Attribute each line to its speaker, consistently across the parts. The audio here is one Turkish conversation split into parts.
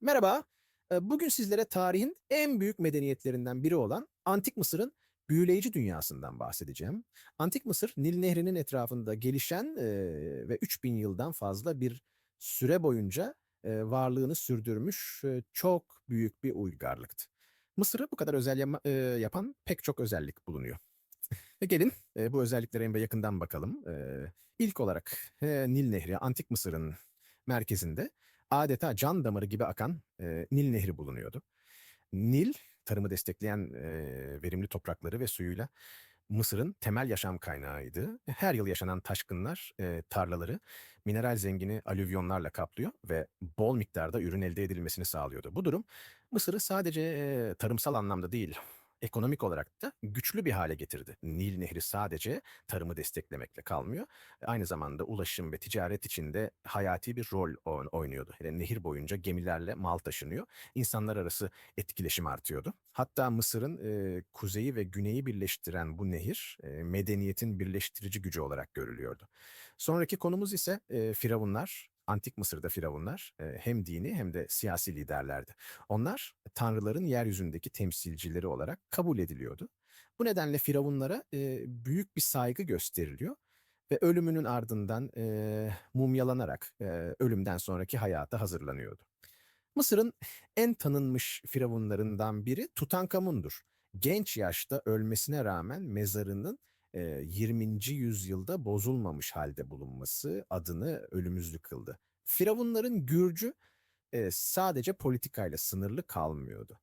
Speaker 1: Merhaba. Eee, Bugün sizlere tarihin en büyük medeniyetlerinden biri olan Antik Mısır'ın büyüleyici dünyasından bahsedeceğim. Antik Mısır, Nil Nehri'nin etrafında gelişen eee, ve 3000 yıldan fazla bir süre boyunca eee, varlığını sürdürmüş eee, çok büyük bir uygarlıktı. Mısır'ı bu kadar özel yapan pek çok özellik bulunuyor. E gelin bu özelliklere en yakından bakalım. İlk olarak Nil Nehri, Antik Mısır'ın merkezinde adeta can damarı gibi akan eee, Nil Nehri bulunuyordu. Nil, tarımı destekleyen eee, verimli toprakları ve suyuyla Mısır'ın temel yaşam kaynağıydı. Her yıl yaşanan taşkınlar eee, tarlaları mineral zengini alüvyonlarla kaplıyor ve bol miktarda ürün elde edilmesini sağlıyordu. Bu durum Mısır'ı sadece eee, tarımsal anlamda değil, ekonomik olarak da güçlü bir hale getirdi. Nil Nehri sadece tarımı desteklemekle kalmıyor. Aynı zamanda ulaşım ve ticaret içinde hayati bir rol oyn- oynuyordu. Yani nehir boyunca gemilerle mal taşınıyor. İnsanlar arası etkileşim artıyordu. Hatta Mısır'ın e, kuzeyi ve güneyi birleştiren bu nehir e, medeniyetin birleştirici gücü olarak görülüyordu. Sonraki konumuz ise e, Firavunlar. Antik Mısır'da Firavunlar hem dini hem de siyasi liderlerdi. Onlar tanrıların yeryüzündeki temsilcileri olarak kabul ediliyordu. Bu nedenle Firavunlara büyük bir saygı gösteriliyor ve ölümünün ardından mumyalanarak ölümden sonraki hayata hazırlanıyordu. Mısır'ın en tanınmış firavunlarından biri Tutankamun'dur. Genç yaşta ölmesine rağmen mezarının 20. yüzyılda bozulmamış halde bulunması adını ölümüzlü kıldı. Firavunların Gürcü sadece politikayla sınırlı kalmıyordu.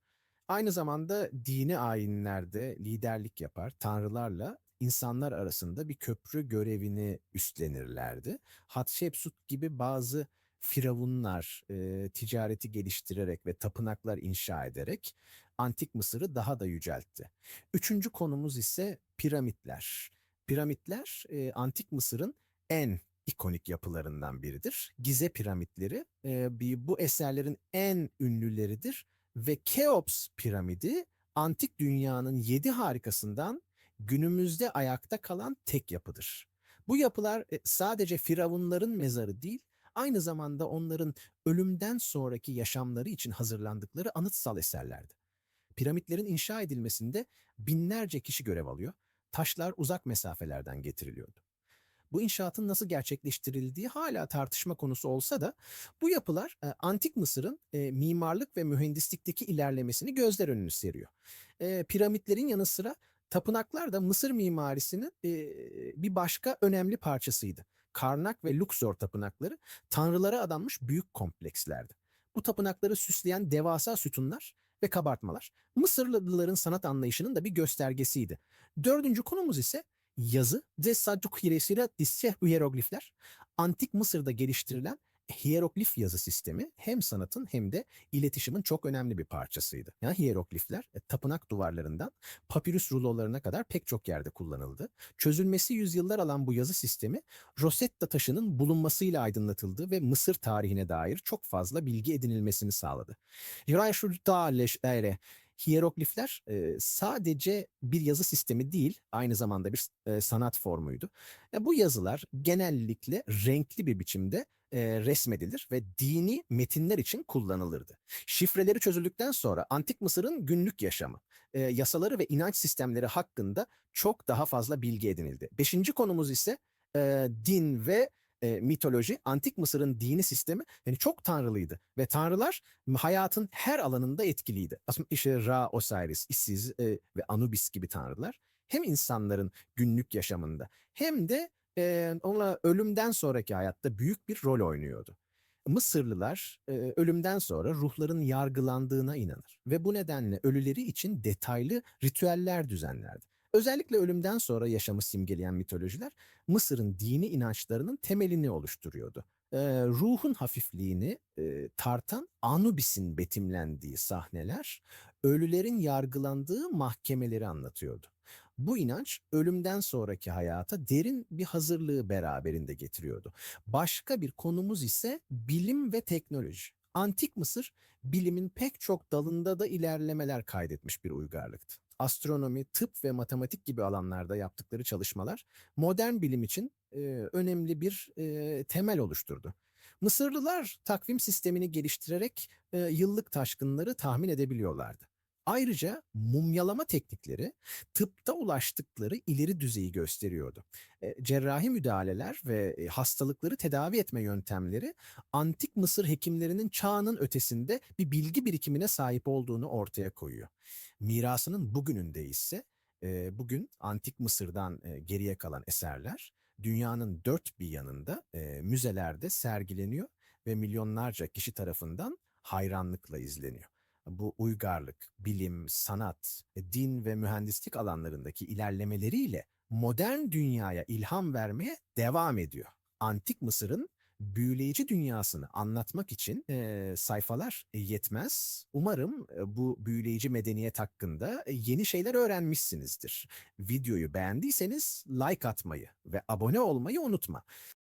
Speaker 1: Aynı zamanda dini ayinlerde liderlik yapar, tanrılarla insanlar arasında bir köprü görevini üstlenirlerdi. Hatshepsut gibi bazı firavunlar e, ticareti geliştirerek ve tapınaklar inşa ederek Antik Mısır'ı daha da yüceltti. Üçüncü konumuz ise piramitler. Piramitler e, Antik Mısır'ın en ikonik yapılarından biridir. Gize piramitleri e, bir- bu eserlerin en ünlüleridir ve Keops piramidi antik dünyanın yedi harikasından günümüzde ayakta kalan tek yapıdır. Bu yapılar e, sadece firavunların mezarı değil, aynı zamanda onların ölümden sonraki yaşamları için hazırlandıkları anıtsal eserlerdi. Piramitlerin inşa edilmesinde binlerce kişi görev alıyor. Taşlar uzak mesafelerden getiriliyordu. Bu inşaatın nasıl gerçekleştirildiği hala tartışma konusu olsa da bu yapılar e, Antik Mısır'ın e, mimarlık ve mühendislikteki ilerlemesini gözler önüne seriyor. E, piramitlerin yanı sıra tapınaklar da Mısır mimarisinin bir başka önemli parçasıydı. Karnak ve Luxor tapınakları tanrılara adanmış büyük komplekslerdi. Bu tapınakları süsleyen devasa sütunlar ve kabartmalar Mısırlıların sanat anlayışının da bir göstergesiydi. Dördüncü konumuz ise yazı ve Selçuk hilesiyle disse hieroglifler. Antik Mısır'da geliştirilen hieroglif yazı sistemi hem sanatın hem de iletişimin çok önemli bir parçasıydı. Yani hieroglifler e, tapınak duvarlarından papirüs rulolarına kadar pek çok yerde kullanıldı. Çözülmesi yüzyıllar alan bu yazı sistemi Rosetta taşının bulunmasıyla aydınlatıldı ve Mısır tarihine dair çok fazla bilgi edinilmesini sağladı. Hieroglifler e, sadece bir yazı sistemi değil, aynı zamanda bir e, sanat formuydu. Bu yazılar genellikle renkli bir biçimde e, resmedilir ve dini metinler için kullanılırdı. Şifreleri çözüldükten sonra Antik Mısır'ın günlük yaşamı, e, yasaları ve inanç sistemleri hakkında çok daha fazla bilgi edinildi. Beşinci konumuz ise e, din ve e, mitoloji. Antik Mısır'ın dini sistemi yani çok tanrılıydı ve tanrılar hayatın her alanında etkiliydi. Aslında işte Ra, Osiris, Isis e, ve Anubis gibi tanrılar hem insanların günlük yaşamında hem de e, onunla ölümden sonraki hayatta büyük bir rol oynuyordu. Mısırlılar e, ölümden sonra ruhların yargılandığına inanır ve bu nedenle ölüleri için detaylı ritüeller düzenlerdi. Özellikle ölümden sonra yaşamı simgeleyen mitolojiler Mısır'ın dini inançlarının temelini oluşturuyordu. Ee, ruhun hafifliğini e, tartan Anubis'in betimlendiği sahneler ölülerin yargılandığı mahkemeleri anlatıyordu. Bu inanç ölümden sonraki hayata derin bir hazırlığı beraberinde getiriyordu. Başka bir konumuz ise bilim ve teknoloji. Antik Mısır bilimin pek çok dalında da ilerlemeler kaydetmiş bir uygarlıktı. Astronomi, tıp ve matematik gibi alanlarda yaptıkları çalışmalar modern bilim için e, önemli bir e, temel oluşturdu. Mısırlılar takvim sistemini geliştirerek e, yıllık taşkınları tahmin edebiliyorlardı. Ayrıca mumyalama teknikleri tıpta ulaştıkları ileri düzeyi gösteriyordu. E, cerrahi müdahaleler ve e, hastalıkları tedavi etme yöntemleri antik Mısır hekimlerinin çağının ötesinde bir bilgi birikimine sahip olduğunu ortaya koyuyor. Mirasının bugününde ise e, bugün antik Mısır'dan geriye kalan eserler dünyanın dört bir yanında müzelerde sergileniyor ve milyonlarca kişi tarafından hayranlıkla izleniyor. Bu uygarlık, bilim, sanat, e, din ve mühendislik alanlarındaki ilerlemeleriyle modern dünyaya ilham vermeye devam ediyor. Antik Mısır'ın büyüleyici dünyasını anlatmak için e, sayfalar e, yetmez. Umarım e, bu büyüleyici medeniyet hakkında e, yeni şeyler öğrenmişsinizdir. Videoyu beğendiyseniz like atmayı ve abone olmayı unutma.